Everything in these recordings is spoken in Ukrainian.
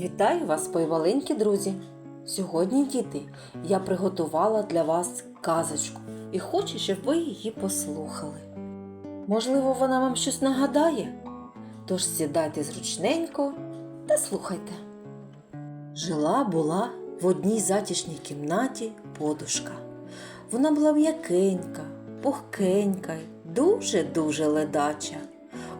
Вітаю вас, мої маленькі друзі! Сьогодні, діти, я приготувала для вас казочку і хочу, щоб ви її послухали. Можливо, вона вам щось нагадає? Тож сідайте зручненько та слухайте. Жила була в одній затішній кімнаті подушка. Вона була м'якенька, пухкенька, дуже-дуже ледача.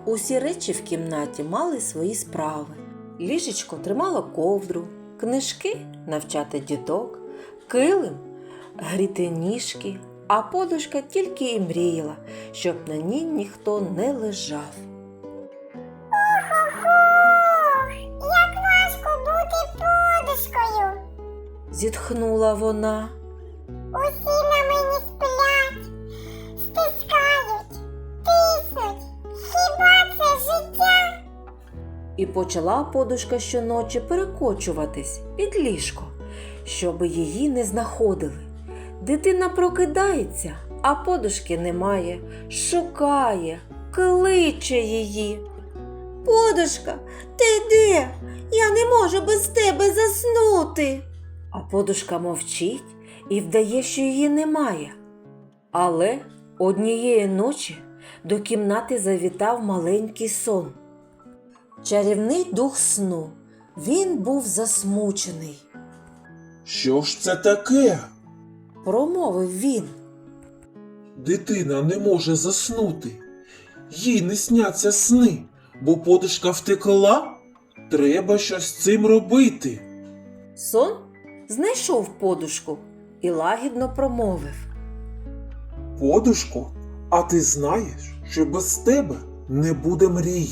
Усі речі в кімнаті мали свої справи. Ліжечко тримало ковдру, книжки навчати діток, килим гріти ніжки, а подушка тільки і мріяла, щоб на ній ніхто не лежав. Ох, як важко бути подушкою. Зітхнула вона. Усі на мені сплять, стискають, тиснуть. Хіба це життя? І почала подушка щоночі перекочуватись під ліжко, щоби її не знаходили. Дитина прокидається, а подушки немає, шукає, кличе її. Подушка, ти де? Я не можу без тебе заснути. А подушка мовчить і вдає, що її немає. Але однієї ночі до кімнати завітав маленький сон. Чарівний дух сну. Він був засмучений. Що ж це таке? Промовив він. Дитина не може заснути. Їй не сняться сни, бо подушка втекла. Треба щось з цим робити. Сон знайшов подушку і лагідно промовив. Подушко, а ти знаєш, що без тебе не буде мрій.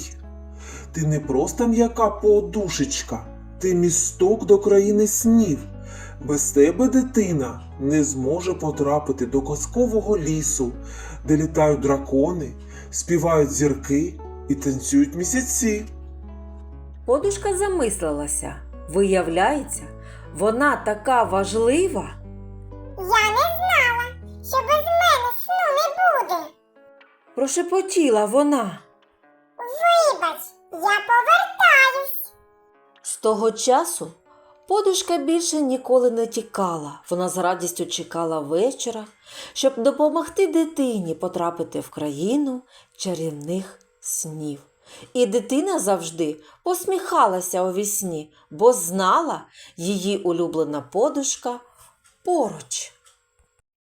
Ти не просто м'яка подушечка, ти місток до країни снів. Без тебе дитина не зможе потрапити до казкового лісу, де літають дракони, співають зірки і танцюють місяці. Подушка замислилася. Виявляється, вона така важлива. Я не знала, що без мене сну не буде. Прошепотіла вона. Того часу подушка більше ніколи не тікала. Вона з радістю чекала вечора, щоб допомогти дитині потрапити в країну чарівних снів. І дитина завжди посміхалася у вісні, бо знала її улюблена подушка поруч.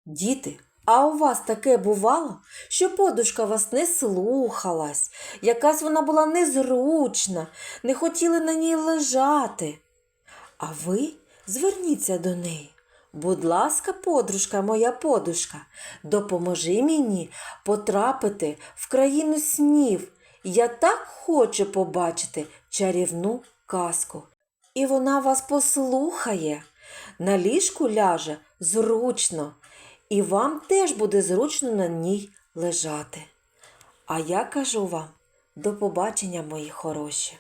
Діти, а у вас таке бувало, що подушка вас не слухалась, якась вона була незручна, не хотіли на ній лежати. А ви зверніться до неї. Будь ласка, подружка, моя подушка, допоможи мені потрапити в країну снів. Я так хочу побачити чарівну казку. І вона вас послухає. На ліжку ляже зручно, і вам теж буде зручно на ній лежати. А я кажу вам до побачення, мої хороші.